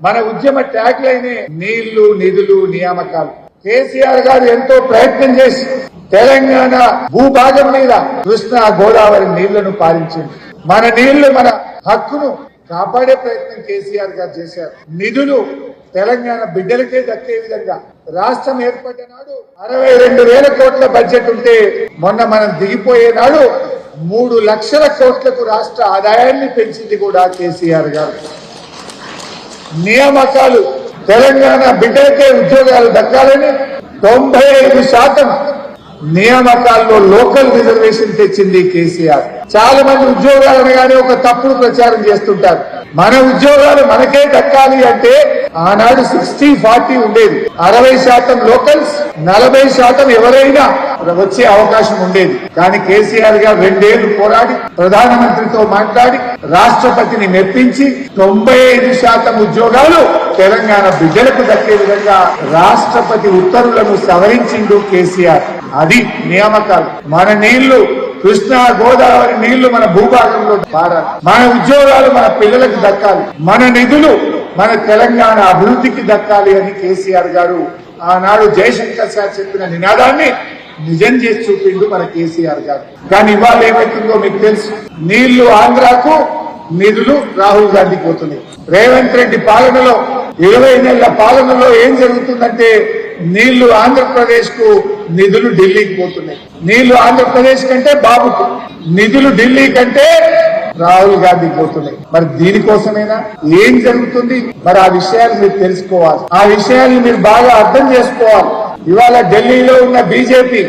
మన ఉద్యమ ట్యాగ్ లైనే నీళ్ళు నిధులు నియామకాలు. కేసీఆర్ గారు ఎంతో ప్రయత్నం చేసి తెలంగాణ భూభాగం మీద కృష్ణా గోదావరి నీళ్ళను పాలించింది. మన నీళ్ళు మన హక్కును కాపాడే ప్రయత్నం కేసీఆర్ గారు చేశారు. నిధులు తెలంగాణ బిడ్డలకే దక్కే విధంగా రాష్ట్రం ఏర్పడ్డ నాడు అరవై రెండు వేల కోట్ల బడ్జెట్ ఉంటే మొన్న మనం దిగిపోయే నాడు మూడు లక్షల కోట్లకు రాష్ట్ర ఆదాయాన్ని పెంచింది కూడా కేసీఆర్ గారు. నియామకాలు తెలంగాణ బిడ్డలకే ఉద్యోగాలు దక్కాలని తొంభై ఐదు శాతం నియామకాల్లో లోకల్ రిజర్వేషన్ తెచ్చింది కేసీఆర్. చాలా మంది ఉద్యోగాలు అనగానే ఒక తప్పుడు ప్రచారం చేస్తుంటారు. మన ఉద్యోగాలు మనకే దక్కాలి అంటే ఆనాడు సిక్స్టీ ఫార్టీ ఉండేది. అరవై శాతం లోకల్స్ నలభై శాతం ఎవరైనా వచ్చే అవకాశం ఉండేది. కానీ కేసీఆర్గా రెండేళ్ళు పోరాడి ప్రధానమంత్రితో మాట్లాడి రాష్ట్రపతిని మెప్పించి తొంభై ఐదు శాతం ఉద్యోగాలు తెలంగాణ బిడ్డలకు దక్కే విధంగా రాష్ట్రపతి ఉత్తర్వులను సవరించిండు కేసీఆర్. అది నియామకాలు. మన నీళ్ళు కృష్ణా గోదావరి నీళ్ళు మన భూభాగంలో పారాలి. మన ఉద్యోగాలు మన పిల్లలకు దక్కాలి. మన నిధులు మన తెలంగాణ అభివృద్ధికి దక్కాలి అని కేసీఆర్ గారు ఆనాడు జయశంకర్ సార్ చెప్పిన నినాదాన్ని నిజం చేసి చూపిండు మన కేసీఆర్ గారు. కానీ ఇవాళ ఏమవుతుందో మీకు తెలుసు. నీళ్ళు ఆంధ్రాకు నిధులు రాహుల్ గాంధీకి పోతున్నాయి. రేవంత్ రెడ్డి పాలనలో ఇరవై నెలల పాలనలో ఏం జరుగుతుందంటే నీళ్ళు ఆంధ్రప్రదేశ్కు నిధులు ఢిల్లీకి పోతున్నాయి. నీళ్ళు ఆంధ్రప్రదేశ్ కంటే బాబుకు నిధులు ఢిల్లీ కంటే రాహుల్ గాంధీ పోతున్నాయి. మరి దీనికోసమేనా? ఏం జరుగుతుంది? మరి ఆ విషయాలు మీరు తెలుసుకోవాలి. ఆ విషయాన్ని మీరు బాగా అర్థం చేసుకోవాలి. ఇవాళ ఢిల్లీలో ఉన్న బీజేపీ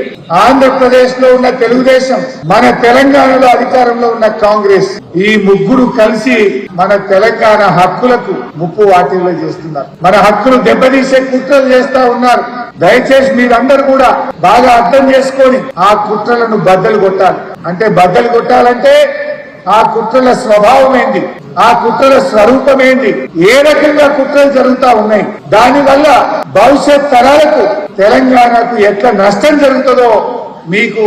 ఆంధ్రప్రదేశ్లో ఉన్న తెలుగుదేశం మన తెలంగాణలో అధికారంలో ఉన్న కాంగ్రెస్ ఈ ముగ్గురు కలిసి మన తెలంగాణ హక్కులకు ముప్పు వాటిల్లో చేస్తున్నారు. మన హక్కులు దెబ్బతీసే కుట్రలు చేస్తా ఉన్నారు. దయచేసి మీరందరూ కూడా బాగా అర్థం చేసుకొని ఆ కుట్రలను బద్దలు కొట్టాలి. అంటే బద్దలు కొట్టాలంటే ఆ కుట్రల స్వభావం ఏంటి? ఆ కుట్రల స్వరూపం ఏంటి? ఏ రకంగా కుట్రలు జరుగుతా ఉన్నాయి? దానివల్ల భవిష్యత్ తరాలకు తెలంగాణకు ఎట్లా నష్టం జరుగుతుందో మీకు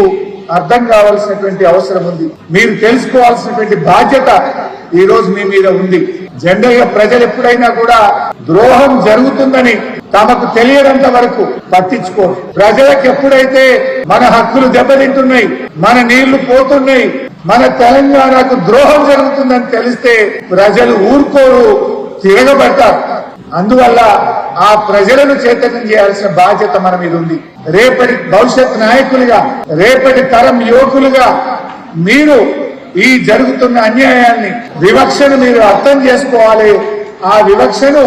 అర్థం కావాల్సినటువంటి అవసరం ఉంది. మీరు తెలుసుకోవాల్సినటువంటి బాధ్యత ఈ రోజు మీ మీద ఉంది. జనరల్గా ప్రజలు ఎప్పుడైనా కూడా ద్రోహం జరుగుతుందని తమకు తెలియనంత వరకు పట్టించుకోరు. ప్రజలకు ఎప్పుడైతే మన హక్కులు దెబ్బతింటున్నాయి మన నీళ్ళు పోతున్నాయి మన తెలంగాణకు ద్రోహం జరుగుతుందని తెలిస్తే ప్రజలు ఊరుకోరు తిరగబడతారు. అందువల్ల ఆ ప్రజలను చైతన్యం చేయాల్సిన బాధ్యత మన మీద ఉంది. రేపటి భవిష్యత్ నాయకులుగా రేపటి తరం యువకులుగా మీరు ఈ జరుగుతున్న అన్యాయాన్ని వివక్షను మీరు అర్థం చేసుకోవాలి. ఆ వివక్షను